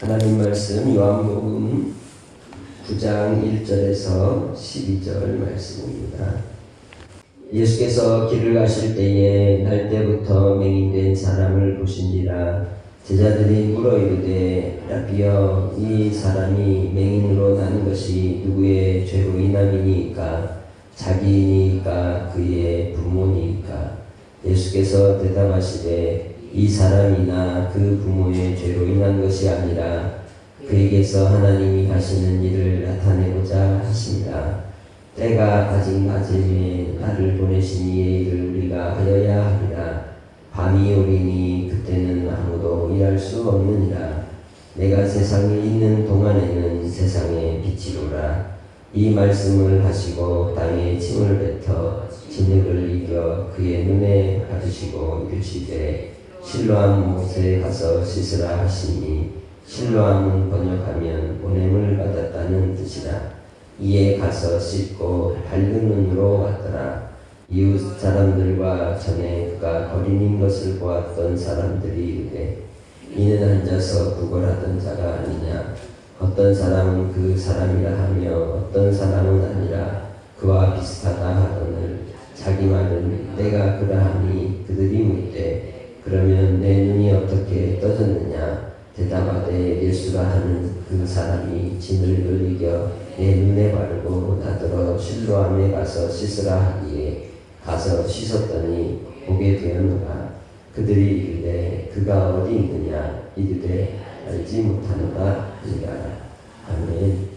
하나님 말씀 요한복음 9장 1절에서 12절 말씀입니다. 예수께서 길을 가실 때에 날 때부터 맹인된 사람을 보신지라. 제자들이 물어 이르되 라비여 이 사람이 맹인으로 나는 것이 누구의 죄로 인함이니까? 자기니까 그의 부모니까? 예수께서 대답하시되 이 사람이나 그 부모의 죄로 인한 것이 아니라 그에게서 하나님이 하시는 일을 나타내고자 하십니다. 때가 아직 낮음에 나를 보내신 이의 일을 우리가 하여야 하리라. 밤이 오리니 그때는 아무도 일할 수 없느니라. 내가 세상에 있는 동안에는 세상의 빛이로라. 이 말씀을 하시고 땅에 침을 뱉어 진흙을 이겨 그의 눈에 바르시고 이르시되 실로암 못에 가서 씻으라 하시니 실로암은 번역하면 보냄을 받았다는 뜻이라. 이에 가서 씻고 밝은 눈으로 왔더라. 이웃 사람들과 전에 그가 거린인 것을 보았던 사람들이 이르되 이는 앉아서 구걸하던 자가 아니냐? 어떤 사람은 그 사람이라 하며 어떤 사람은 아니라 그와 비슷하다 하거늘 자기 말은 내가 그러하니 그들이 묻되 그러면 내 눈이 어떻게 떠졌느냐? 대답하되 예수라 하는 그 사람이 진을 이겨 내 눈에 바르고 나더러 실로암에 가서 씻으라 하기에 가서 씻었더니 보게 되었노라. 그들이 이르되 그가 어디 있느냐? 이르되 알지 못하노라 하니라. 아멘.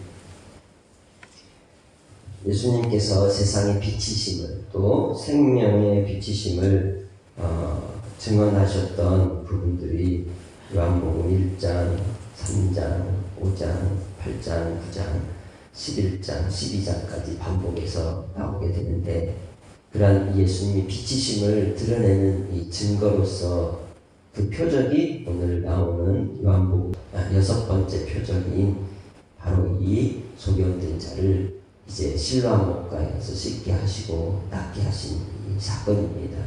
예수님께서 세상의 빛이심을 또 생명의 빛이심을 어, 증언하셨던 부분들이 요한복음 1장, 3장, 5장, 8장, 9장, 11장, 12장까지 반복해서 나오게 되는데 그러한 예수님이 빛이심을 드러내는 이 증거로서 그 표적이 오늘 나오는 요한복음 아, 여섯 번째 표적인 바로 이 소경된 자를 이제 실로암 목가에서 씻게 하시고 낫게 하신 이 사건입니다.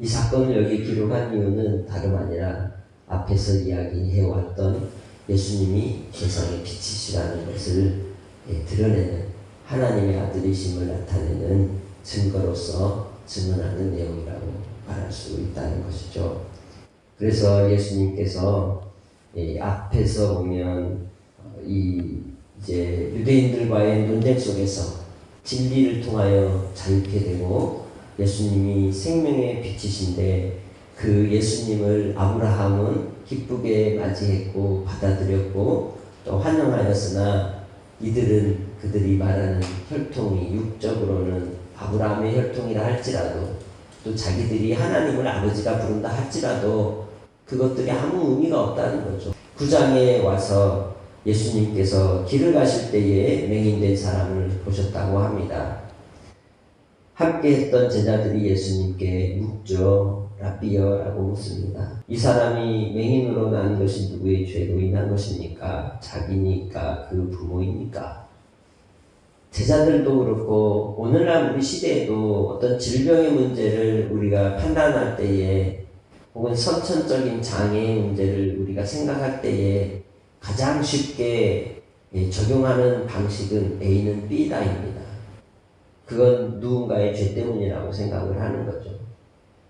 이 사건을 여기 기록한 이유는 다름 아니라 앞에서 이야기해왔던 예수님이 세상의 빛이시라는 것을 예, 드러내는 하나님의 아들이심을 나타내는 증거로서 증언하는 내용이라고 말할 수 있다는 것이죠. 그래서 예수님께서 이 앞에서 보면 어, 이 이제 유대인들과의 논쟁 속에서 진리를 통하여 자유케 되고 예수님이 생명의 빛이신데 그 예수님을 아브라함은 기쁘게 맞이했고 받아들였고 또 환영하였으나 이들은 그들이 말하는 혈통이 육적으로는 아브라함의 혈통이라 할지라도 또 자기들이 하나님을 아버지가 부른다 할지라도 그것들이 아무 의미가 없다는 거죠. 구장에 와서 예수님께서 길을 가실 때에 맹인된 사람을 보셨다고 합니다. 함께 했던 제자들이 예수님께 묻죠. 라비어라고 묻습니다. 이 사람이 맹인으로 난 것이 누구의 죄로 인한 것입니까? 자기니까 그 부모입니까? 제자들도 그렇고 오늘날 우리 시대에도 어떤 질병의 문제를 우리가 판단할 때에 혹은 선천적인 장애의 문제를 우리가 생각할 때에 가장 쉽게 적용하는 방식은 A는 B다입니다. 그건 누군가의 죄 때문이라고 생각을 하는 거죠.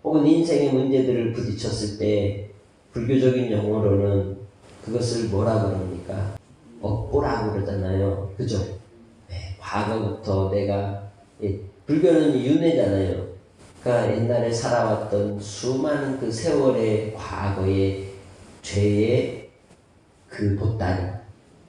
혹은 인생의 문제들을 부딪혔을 때 불교적인 용어로는 그것을 뭐라 그럽니까? 업보라고 그러잖아요. 그죠? 네, 과거부터 내가 예, 불교는 윤회잖아요. 그러니까 옛날에 살아왔던 수많은 그 세월의 과거의 죄의 그 보따리,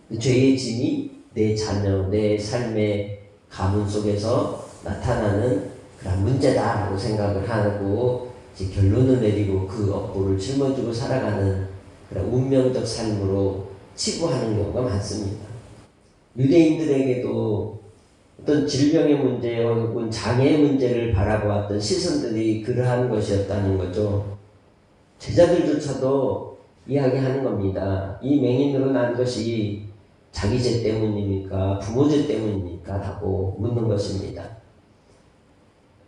그 죄의 짐이 내 자녀, 내 삶의 가문 속에서 나타나는 그런 문제다라고 생각을 하고 이제 결론을 내리고 그 업보를 짊어지고 살아가는 그런 운명적 삶으로 치부하는 경우가 많습니다. 유대인들에게도 어떤 질병의 문제 혹은 장애의 문제를 바라보았던 시선들이 그러한 것이었다는 거죠. 제자들조차도 이야기하는 겁니다. 이 맹인으로 난 것이 자기 죄 때문입니까? 부모 죄 때문입니까? 라고 묻는 것입니다.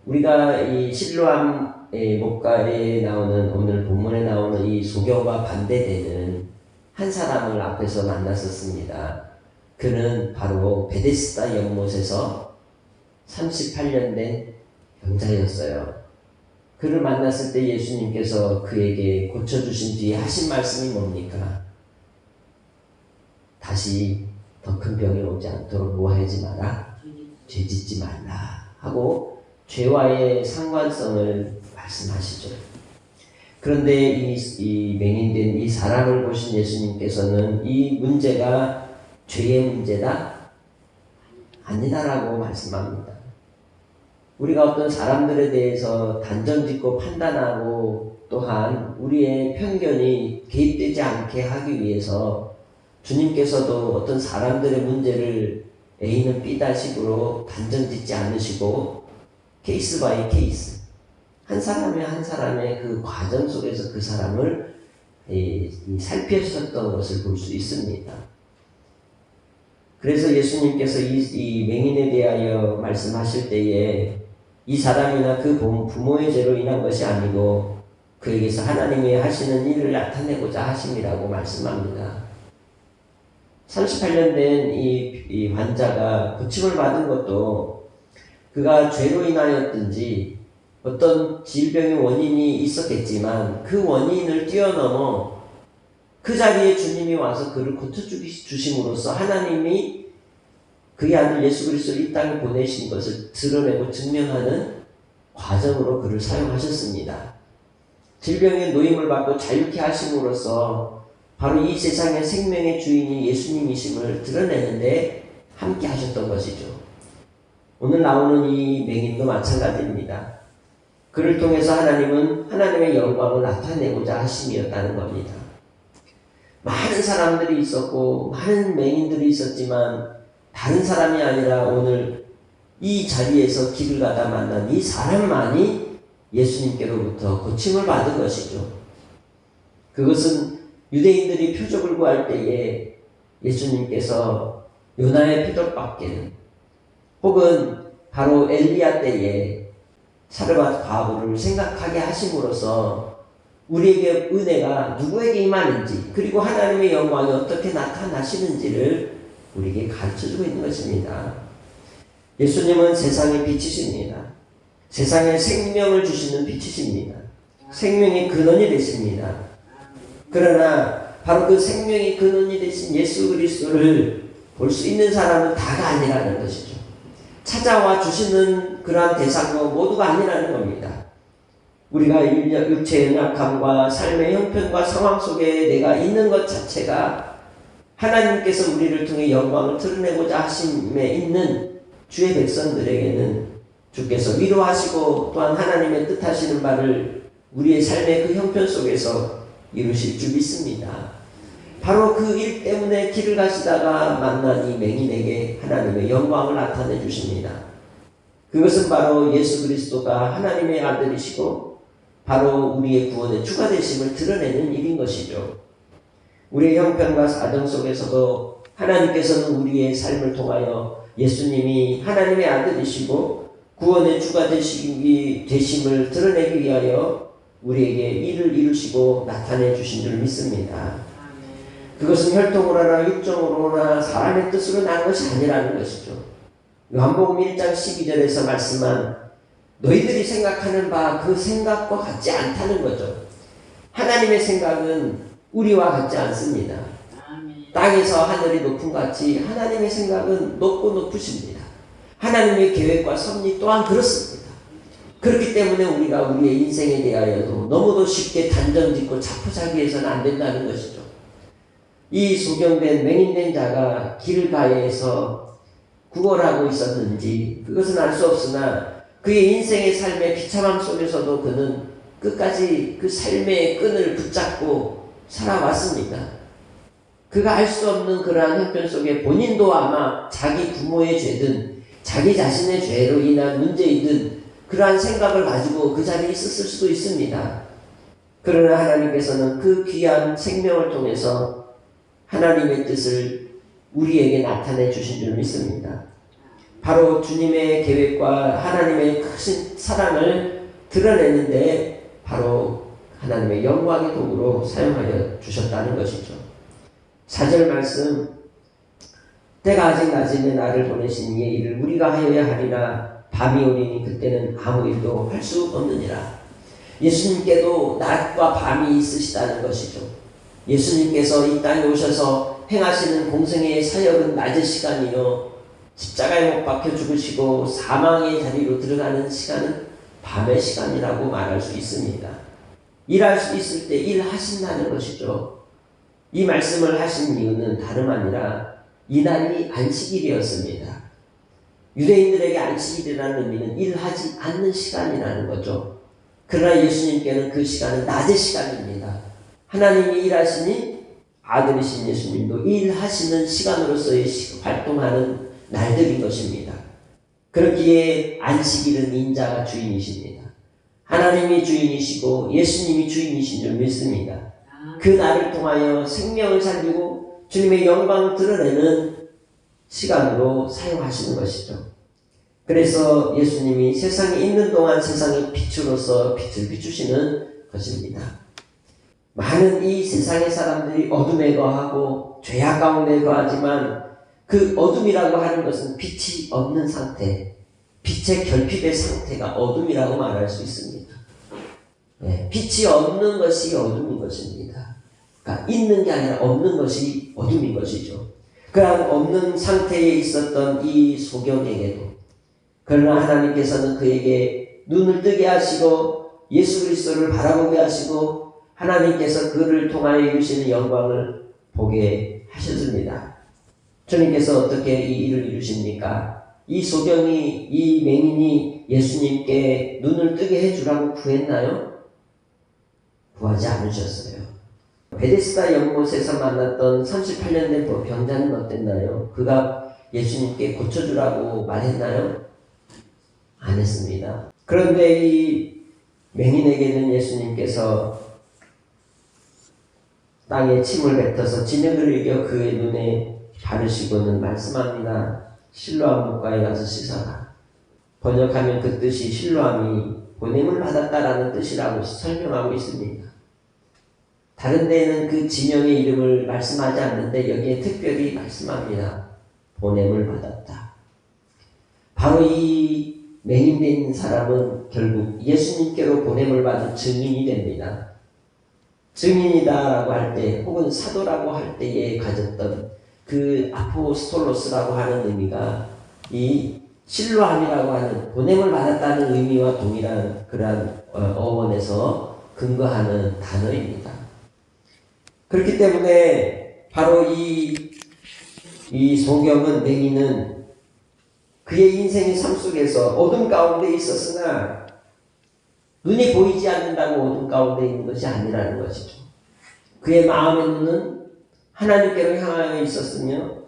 우리가 이 실로암 목가에 나오는 오늘 본문에 나오는 이 소경과 반대되는 한 사람을 앞에서 만났었습니다. 그는 바로 베데스다 연못에서 38년 된 병자였어요. 그를 만났을 때 예수님께서 그에게 고쳐주신 뒤에 하신 말씀이 뭡니까? 다시 더 큰 병이 오지 않도록 뭐하지 마라? 죄 짓지 말라. 하고 죄와의 상관성을 말씀하시죠. 그런데 이, 이 맹인된 이 사람을 보신 예수님께서는 이 문제가 죄의 문제다? 아니다라고 말씀합니다. 우리가 어떤 사람들에 대해서 단정 짓고 판단하고 또한 우리의 편견이 개입되지 않게 하기 위해서 주님께서도 어떤 사람들의 문제를 A는 B다 식으로 단정 짓지 않으시고 케이스 바이 케이스 한 사람의 한 사람의 그 과정 속에서 그 사람을 살피셨던 것을 볼 수 있습니다. 그래서 예수님께서 이, 이 맹인에 대하여 말씀하실 때에 이 사람이나 그 부모의 죄로 인한 것이 아니고 그에게서 하나님이 하시는 일을 나타내고자 하심이라고 말씀합니다. 38년 된 이 이 환자가 고침을 받은 것도 그가 죄로 인하였든지 어떤 질병의 원인이 있었겠지만 그 원인을 뛰어넘어 그 자리에 주님이 와서 그를 고쳐주심으로써 하나님이 그의 아들 예수 그리스도를 이 땅에 보내신 것을 드러내고 증명하는 과정으로 그를 사용하셨습니다. 질병의 노임을 받고 자유케 하심으로써 바로 이 세상의 생명의 주인이 예수님이심을 드러내는데 함께 하셨던 것이죠. 오늘 나오는 이 맹인도 마찬가지입니다. 그를 통해서 하나님은 하나님의 영광을 나타내고자 하심이었다는 겁니다. 많은 사람들이 있었고 많은 맹인들이 있었지만 다른 사람이 아니라 오늘 이 자리에서 길을 가다 만난 이 사람만이 예수님께로부터 고침을 받은 것이죠. 그것은 유대인들이 표적을 구할 때에 예수님께서 요나의 표적 밖에는 혹은 바로 엘리야 때에 사르밧 과부를 생각하게 하심으로써 우리에게 은혜가 누구에게 임하는지 그리고 하나님의 영광이 어떻게 나타나시는지를 우리에게 가르쳐주고 있는 것입니다. 예수님은 세상의 빛이십니다. 세상에 생명을 주시는 빛이십니다. 생명의 근원이 되십니다. 그러나 바로 그 생명의 근원이 되신 예수 그리스도를 볼 수 있는 사람은 다가 아니라는 것이죠. 찾아와 주시는 그러한 대상도 모두가 아니라는 겁니다. 우리가 육체의 약함과 삶의 형편과 상황 속에 내가 있는 것 자체가 하나님께서 우리를 통해 영광을 드러내고자 하심에 있는 주의 백성들에게는 주께서 위로하시고 또한 하나님의 뜻하시는 바를 우리의 삶의 그 형편 속에서 이루실 줄 믿습니다. 바로 그 일 때문에 길을 가시다가 만난 이 맹인에게 하나님의 영광을 나타내 주십니다. 그것은 바로 예수 그리스도가 하나님의 아들이시고 바로 우리의 구원의 주가 되심을 드러내는 일인 것이죠. 우리의 형편과 사정 속에서도 하나님께서는 우리의 삶을 통하여 예수님이 하나님의 아들이시고 구원의 주가 되시기, 되심을 드러내기 위하여 우리에게 일을 이루시고 나타내 주신 줄 믿습니다. 그것은 혈통으로나 육정으로나 사람의 뜻으로 난 것이 아니라는 것이죠. 요한복음 1장 12절에서 말씀한 너희들이 생각하는 바 그 생각과 같지 않다는 거죠. 하나님의 생각은 우리와 같지 않습니다. 땅에서 하늘이 높은 같이 하나님의 생각은 높고 높으십니다. 하나님의 계획과 섭리 또한 그렇습니다. 그렇기 때문에 우리가 우리의 인생에 대하여도 너무도 쉽게 단정 짓고 자포자기해서는 안 된다는 것이죠. 이 소경된 맹인된 자가 길 가에서 구걸하고 있었는지 그것은 알 수 없으나 그의 인생의 삶의 비참함 속에서도 그는 끝까지 그 삶의 끈을 붙잡고 살아왔습니다. 그가 알 수 없는 그러한 형편 속에 본인도 아마 자기 부모의 죄든 자기 자신의 죄로 인한 문제이든 그러한 생각을 가지고 그 자리에 있었을 수도 있습니다. 그러나 하나님께서는 그 귀한 생명을 통해서 하나님의 뜻을 우리에게 나타내 주신 줄 믿습니다. 바로 주님의 계획과 하나님의 크신 사랑을 드러내는데 바로 하나님의 영광의 도구로 사용하여 주셨다는 것이죠. 사절 말씀 때가 아직 낮음에 나를 이의 일을 우리가 하여야 하리라 밤이 오리니 그때는 아무 일도 할 수 없느니라 예수님께도 낮과 밤이 있으시다는 것이죠 예수님께서 이 땅에 오셔서 행하시는 공생의 사역은 낮의 시간이요 십자가에 못 박혀 죽으시고 사망의 자리로 들어가는 시간은 밤의 시간이라고 말할 수 있습니다. 일할 수 있을 때 일하신다는 것이죠. 이 말씀을 하신 이유는 다름 아니라 이날이 안식일이었습니다. 유대인들에게 안식일이라는 의미는 일하지 않는 시간이라는 거죠. 그러나 예수님께는 그 시간은 낮의 시간입니다. 하나님이 일하시니 아들이신 예수님도 일하시는 시간으로서의 활동하는 날들인 것입니다. 그렇기에 안식일은 인자가 주인이십니다. 하나님이 주인이시고 예수님이 주인이신 줄 믿습니다. 그 날을 통하여 생명을 살리고 주님의 영광을 드러내는 시간으로 사용하시는 것이죠. 그래서 예수님이 세상에 있는 동안 세상의 빛으로서 빛을 비추시는 것입니다. 많은 이 세상의 사람들이 어둠에 거하고 죄악 가운데 거하지만 그 어둠이라고 하는 것은 빛이 없는 상태, 빛의 결핍의 상태가 어둠이라고 말할 수 있습니다. 네, 빛이 없는 것이 어둠인 것입니다. 그러니까 있는 게 아니라 없는 것이 어둠인 것이죠. 그러한 없는 상태에 있었던 이 소경에게도 그러나 하나님께서는 그에게 눈을 뜨게 하시고 예수 그리스도를 바라보게 하시고 하나님께서 그를 통하여 주시는 영광을 보게 하셨습니다. 주님께서 어떻게 이 일을 이루십니까? 이 소경이, 이 맹인이 예수님께 눈을 뜨게 해주라고 구했나요? 구하지 않으셨어요. 베데스다 연못에서 만났던 38년 된 병자는 어땠나요? 그가 예수님께 고쳐주라고 말했나요? 안 했습니다. 그런데 이 맹인에게는 예수님께서 땅에 침을 뱉어서 진흙을 이겨 그의 눈에 바르시고는 말씀합니다. 실로암 목가에 가서 씻어라. 번역하면 그 뜻이 실로암이 보냄을 받았다라는 뜻이라고 설명하고 있습니다. 다른 데에는 그 지명의 이름을 말씀하지 않는데 여기에 특별히 말씀합니다. 보냄을 받았다. 바로 이 맹인된 사람은 결국 예수님께로 보냄을 받은 증인이 됩니다. 증인이다라고 할 때, 혹은 사도라고 할 때에 가졌던 그 아포스톨로스라고 하는 의미가 이 실로함이라고 하는 보냄을 받았다는 의미와 동일한 그러한 어, 어원에서 근거하는 단어입니다. 그렇기 때문에 바로 이, 이 소경은 맹이는 그의 인생의 삶 속에서 어둠 가운데 있었으나 눈이 보이지 않는다고 어둠 가운데 있는 것이 아니라는 것이죠. 그의 마음의 눈은 하나님께로 향하여 있었으며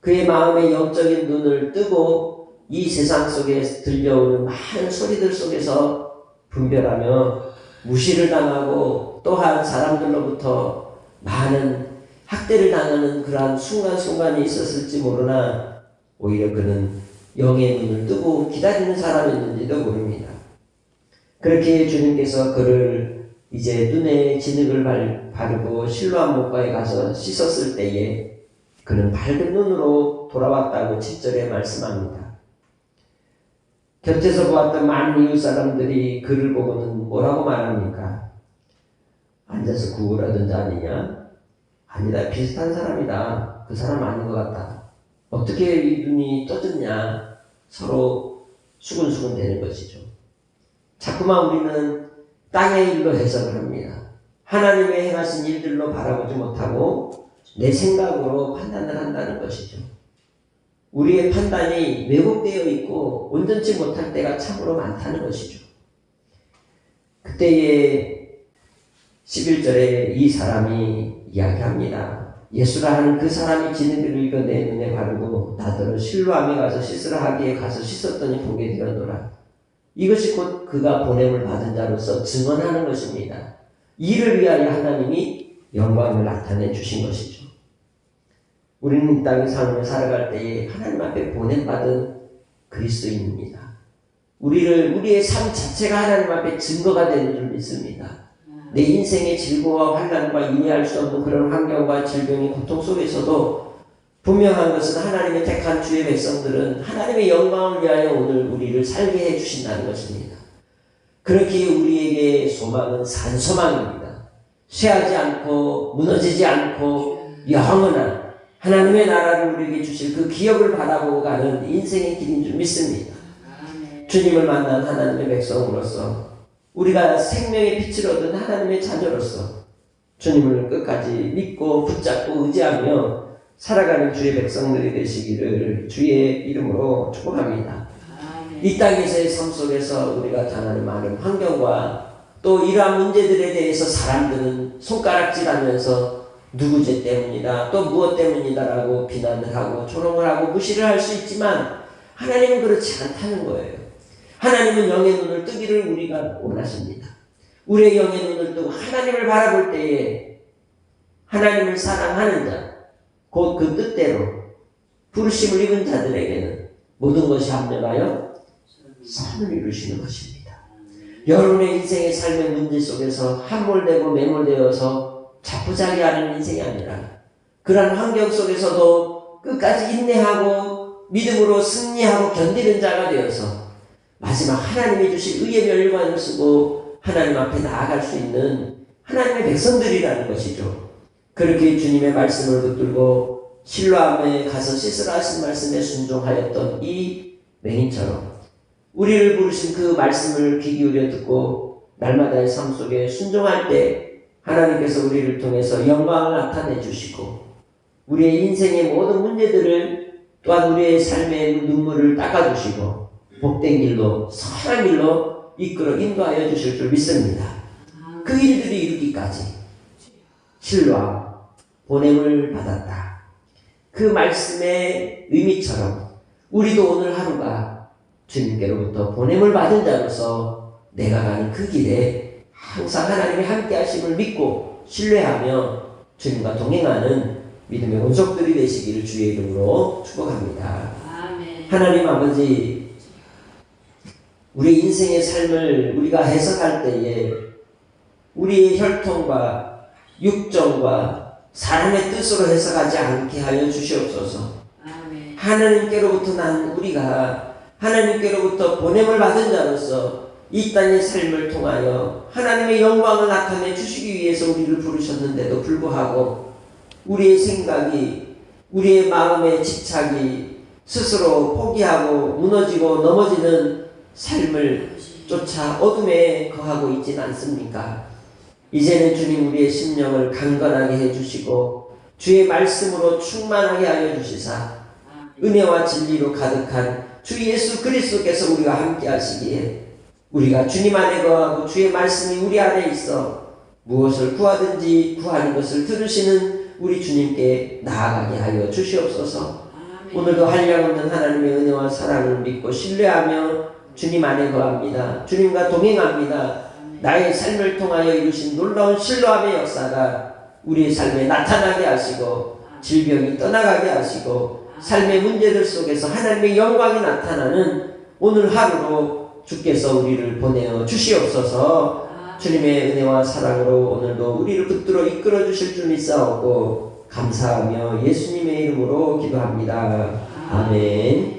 그의 마음의 영적인 눈을 뜨고 이 세상 속에 들려오는 많은 소리들 속에서 분별하며 무시를 당하고 또한 사람들로부터 많은 학대를 당하는 그러한 순간순간이 있었을지 모르나 오히려 그는 영의 눈을 뜨고 기다리는 사람이었는지도 모릅니다. 그렇게 주님께서 그를 이제 눈에 진흙을 바르고 실로암 목가에 가서 씻었을 때에 그는 밝은 눈으로 돌아왔다고 7절에 말씀합니다. 곁에서 보았던 많은 이웃 사람들이 그를 보고는 뭐라고 말합니까? 앉아서 구걸하던 자 아니냐? 아니다. 비슷한 사람이다. 그 사람 아닌 것 같다. 어떻게 이 눈이 떠졌냐? 서로 수근수근 되는 것이죠. 자꾸만 우리는 땅의 일로 해석을 합니다. 하나님의 행하신 일들로 바라보지 못하고 내 생각으로 판단을 한다는 것이죠. 우리의 판단이 왜곡되어 있고 온전치 못할 때가 참으로 많다는 것이죠. 그때에 11절에 이 사람이 이야기합니다. 예수라 하는 그 사람이 진흙을 읽어 내 눈에 바르고 나더러 실로암에 가서 씻으라 하기에 가서 씻었더니 보게 되었노라. 이것이 곧 그가 보냄을 받은 자로서 증언하는 것입니다. 이를 위하여 하나님이 영광을 나타내 주신 것이죠. 우리는 이 땅의 삶을 살아갈 때에 하나님 앞에 보냄받은 그리스도인입니다. 우리를 우리의 삶 자체가 하나님 앞에 증거가 되는 줄 믿습니다. 내 인생의 질고와 환란과 이해할 수 없는 그런 환경과 질병의 고통 속에서도 분명한 것은 하나님의 택한 주의 백성들은 하나님의 영광을 위하여 오늘 우리를 살게 해 주신다는 것입니다. 그렇게 우리에게 소망은 산소망입니다. 쇠하지 않고 무너지지 않고 영원한 하나님의 나라를 우리에게 주실 그 기업을 바라보고 가는 인생의 길인 줄 믿습니다. 주님을 만난 하나님의 백성으로서 우리가 생명의 빛을 얻은 하나님의 자녀로서 주님을 끝까지 믿고 붙잡고 의지하며 살아가는 주의 백성들이 되시기를 주의 이름으로 축복합니다. 이 땅에서의 삶 속에서 우리가 당하는 많은 환경과 또 이러한 문제들에 대해서 사람들은 손가락질하면서 누구 죄 때문이다 또 무엇 때문이다라고 비난을 하고 조롱을 하고 무시를 할 수 있지만 하나님은 그렇지 않다는 거예요. 하나님은 영의 눈을 뜨기를 우리가 원하십니다. 우리의 영의 눈을 뜨고 하나님을 바라볼 때에 하나님을 사랑하는 자, 곧 그 뜻대로 부르심을 입은 자들에게는 모든 것이 합력하여 선을 이루시는 것입니다. 여러분의 인생의 삶의 문제 속에서 함몰되고 매몰되어서 자포자기하는 인생이 아니라 그러한 환경 속에서도 끝까지 인내하고 믿음으로 승리하고 견디는 자가 되어서 마지막 하나님이 주신 의의 멸관을 쓰고 하나님 앞에 나아갈 수 있는 하나님의 백성들이라는 것이죠. 그렇게 주님의 말씀을 붙들고 신라함에 가서 씻으라 하신 말씀에 순종하였던 이 맹인처럼 우리를 부르신 그 말씀을 귀 기울여 듣고 날마다의 삶 속에 순종할 때 하나님께서 우리를 통해서 영광을 나타내 주시고 우리의 인생의 모든 문제들을 또한 우리의 삶의 눈물을 닦아주시고 복된 길로 선한 길로 이끌어 인도하여 주실 줄 믿습니다. 그 일들이 이루기까지 신뢰와 보냄을 받았다. 그 말씀의 의미처럼 우리도 오늘 하루가 주님께로부터 보냄을 받은 자로서 내가 가는 그 길에 항상 하나님의 함께 하심을 믿고 신뢰하며 주님과 동행하는 믿음의 원속들이 되시기를 주의 이름으로 축복합니다. 하나님 아버지 우리 인생의 삶을 우리가 해석할 때에 우리의 혈통과 육정과 사람의 뜻으로 해석하지 않게 하여 주시옵소서. 하나님께로부터 난 우리가 하나님께로부터 보냄을 받은 자로서 이 땅의 삶을 통하여 하나님의 영광을 나타내 주시기 위해서 우리를 부르셨는데도 불구하고 우리의 생각이 우리의 마음의 집착이 스스로 포기하고 무너지고 넘어지는 삶을 쫓아 어둠에 거하고 있지는 않습니까? 이제는 주님 우리의 심령을 강건하게 해주시고 주의 말씀으로 충만하게 하여 주시사 은혜와 진리로 가득한 주 예수 그리스도께서 우리가 함께 하시기에 우리가 주님 안에 거하고 주의 말씀이 우리 안에 있어 무엇을 구하든지 구하는 것을 들으시는 우리 주님께 나아가게 하여 주시옵소서. 오늘도 한량없는 하나님의 은혜와 사랑을 믿고 신뢰하며 주님 안에 거합니다. 주님과 동행합니다. 나의 삶을 통하여 이루신 놀라운 신뢰함의 역사가 우리의 삶에 나타나게 하시고 질병이 떠나가게 하시고 삶의 문제들 속에서 하나님의 영광이 나타나는 오늘 하루로 주께서 우리를 보내어 주시옵소서 주님의 은혜와 사랑으로 오늘도 우리를 붙들어 이끌어 주실 줄 믿사오고 감사하며 예수님의 이름으로 기도합니다. 아멘.